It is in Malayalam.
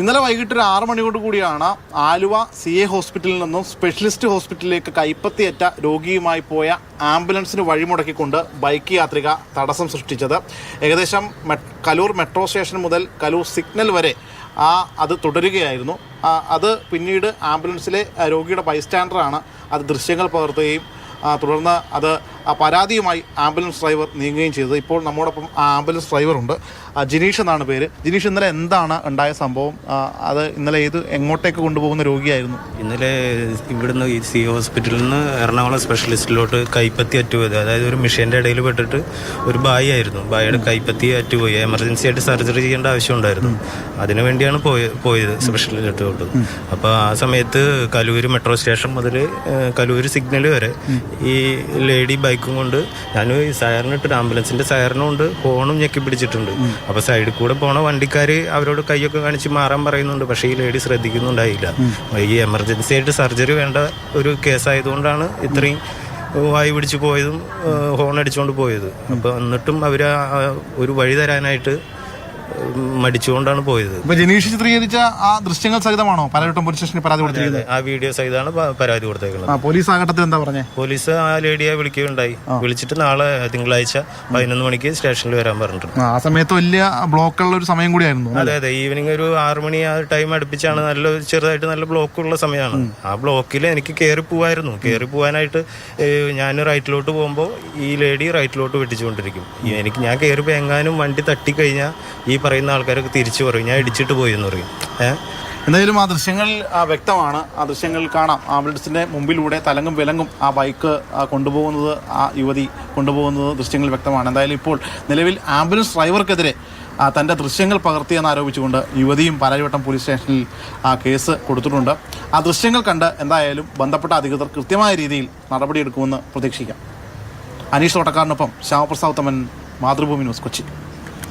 ഇന്നലെ വൈകിട്ട് ഒരു ആറ് മണിയോട് കൂടിയാണ് ആലുവ സി എ ഹോസ്പിറ്റലിൽ നിന്നും സ്പെഷ്യലിസ്റ്റ് ഹോസ്പിറ്റലിലേക്ക് കൈപ്പത്തിയേറ്റ രോഗിയുമായി പോയ ആംബുലൻസിന് വഴിമുടക്കിക്കൊണ്ട് ബൈക്ക് യാത്രിക തടസ്സം സൃഷ്ടിച്ചത്. ഏകദേശം കലൂർ മെട്രോ സ്റ്റേഷൻ മുതൽ കലൂർ സിഗ്നൽ വരെ ആ അത് തുടരുകയായിരുന്നു. അത് പിന്നീട് ആംബുലൻസിലെ രോഗിയുടെ ബൈസ്റ്റാൻഡറാണ് അത് ദൃശ്യങ്ങൾ പകർത്തുകയും തുടർന്ന് അത് ആ പരാതിയുമായി ആംബുലൻസ് ഡ്രൈവർ നീങ്ങുകയും ചെയ്തത് ഇപ്പോൾ നമ്മോടൊപ്പം ആ ആംബുലൻസ് ഡ്രൈവറുണ്ട് ജിനീഷ് എന്നാണ് പേര്. ജിനീഷ് ഇന്നലെ എന്താണ് ഉണ്ടായ സംഭവം? അത് ഇന്നലെ ഏത് എങ്ങോട്ടേക്ക് കൊണ്ടുപോകുന്ന രോഗിയായിരുന്നു? ഇന്നലെ ഇവിടുന്ന് സി ഹോസ്പിറ്റലിൽ നിന്ന് എറണാകുളം സ്പെഷ്യലിസ്റ്റിലോട്ട് കൈപ്പത്തി അറ്റുപോയത്. അതായത് ഒരു മിഷീന്റെ ഇടയിൽ പെട്ടിട്ട് ഒരു ബായി ആയിരുന്നു. ബായിയുടെ കൈപ്പത്തി അറ്റുപോയി. എമർജൻസി ആയിട്ട് സർജറി ചെയ്യേണ്ട ആവശ്യമുണ്ടായിരുന്നു അതിനു വേണ്ടിയാണ് പോയ പോയത് സ്പെഷ്യലിലോട്ട് അപ്പോൾ ആ സമയത്ത് കലൂര് മെട്രോ സ്റ്റേഷൻ മുതൽ കലൂര് സിഗ്നൽ വരെ ഈ ലേഡി ബൈക്കും കൊണ്ട് ഞാൻ ഈ സയറിനിട്ടൊരു ആംബുലൻസിന്റെ സയറിനും കൊണ്ട് ഹോണും ഞെക്കി പിടിച്ചിട്ടുണ്ട്. അപ്പൊ സൈഡിൽ കൂടെ പോണ വണ്ടിക്കാര് അവരോട് കൈയൊക്കെ കാണിച്ച് മാറാൻ പറയുന്നുണ്ട് പക്ഷേ ഈ ലേഡി ശ്രദ്ധിക്കുന്നുണ്ടായില്ല. ഈ എമർജൻസി ആയിട്ട് സർജറി വേണ്ട ഒരു കേസ് ആയതുകൊണ്ടാണ് ഇത്രയും വായി പിടിച്ച് പോയതും ഹോൺ അടിച്ചുകൊണ്ട് പോയത്. അപ്പൊ എന്നിട്ടും അവർ ഒരു വഴി തരാനായിട്ട് മടിച്ചുകൊണ്ടാണ് പോയത്. ഇപ്പൊ ജിനീഷ് ചിത്രീകരിച്ച ആ ദൃശ്യങ്ങൾ സഹിതമാണോ? പലവട്ടം പോലീസ് സ്റ്റേഷനിൽ പരാതി കൊടുത്തിരിക്കുന്നത്? ആ വീഡിയോ സഹിതമാണ് പ- പരാതി കൊടുത്തേക്കുന്നത്. ആ പോലീസ് ആ ഘട്ടത്തിൽ എന്താ പറഞ്ഞേ? പോലീസ് ആ ലേഡിയെ വിളിക്കുകയുണ്ടായി. വിളിച്ചിട്ട് നാളെ തിങ്കളാഴ്ച പതിനൊന്ന് മണിക്ക് സ്റ്റേഷനിൽ വരാൻ പറഞ്ഞിട്ടുണ്ട്. ആ സമയത്ത് വലിയ ബ്ലോക്കുള്ള ഒരു സമയം കൂടിയായിരുന്നു അതെ അതെ. ഈവനിങ് ഒരു ആറു മണി ആ ടൈം അടുപ്പിച്ചാണ് നല്ല ചെറുതായിട്ട് നല്ല ബ്ലോക്ക് ഉള്ള സമയമാണ് ആ ബ്ലോക്കിൽ എനിക്ക് കയറി പോവായിരുന്നു. കയറി പോവാനായിട്ട് ഏഹ്, ഞാൻ റൈറ്റിലോട്ട് പോകുമ്പോൾ ഈ ലേഡി റൈറ്റിലോട്ട് വെട്ടിച്ചുകൊണ്ടിരിക്കും. ഈ എനിക്ക് ഞാൻ കയറി പോയി എങ്ങാനും വണ്ടി തട്ടിക്കഴിഞ്ഞാൽ ഈ പറയുന്ന ആൾക്കാരൊക്കെ തിരിച്ചു പറയും. ഞാൻ ഇടിച്ചിട്ട് പോയി എന്ന് പറയും എന്തായാലും ആ ദൃശ്യങ്ങൾ വ്യക്തമാണ്. ആ ദൃശ്യങ്ങൾ കാണാം. ആംബുലൻസിന്റെ മുമ്പിലൂടെ തലങ്ങും വിലങ്ങും ആ ബൈക്ക് കൊണ്ടുപോകുന്നത് ആ യുവതി കൊണ്ടുപോകുന്നത് ദൃശ്യങ്ങൾ വ്യക്തമാണ്. എന്തായാലും ഇപ്പോൾ നിലവിൽ ആംബുലൻസ് ഡ്രൈവർക്കെതിരെ തന്റെ ദൃശ്യങ്ങൾ പകർത്തിയെന്ന് ആരോപിച്ചുകൊണ്ട് യുവതിയും പാലാരിവട്ടം പോലീസ് സ്റ്റേഷനിൽ ആ കേസ് കൊടുത്തിട്ടുണ്ട്. ആ ദൃശ്യങ്ങൾ കണ്ട് എന്തായാലും ബന്ധപ്പെട്ട അധികൃതർ കൃത്യമായ രീതിയിൽ നടപടിയെടുക്കുമെന്ന് പ്രതീക്ഷിക്കാം. അനീഷ് തോട്ടക്കാരനൊപ്പം ശ്യാമപ്രസാദ് തമൻ മാതൃഭൂമി ന്യൂസ് കൊച്ചി.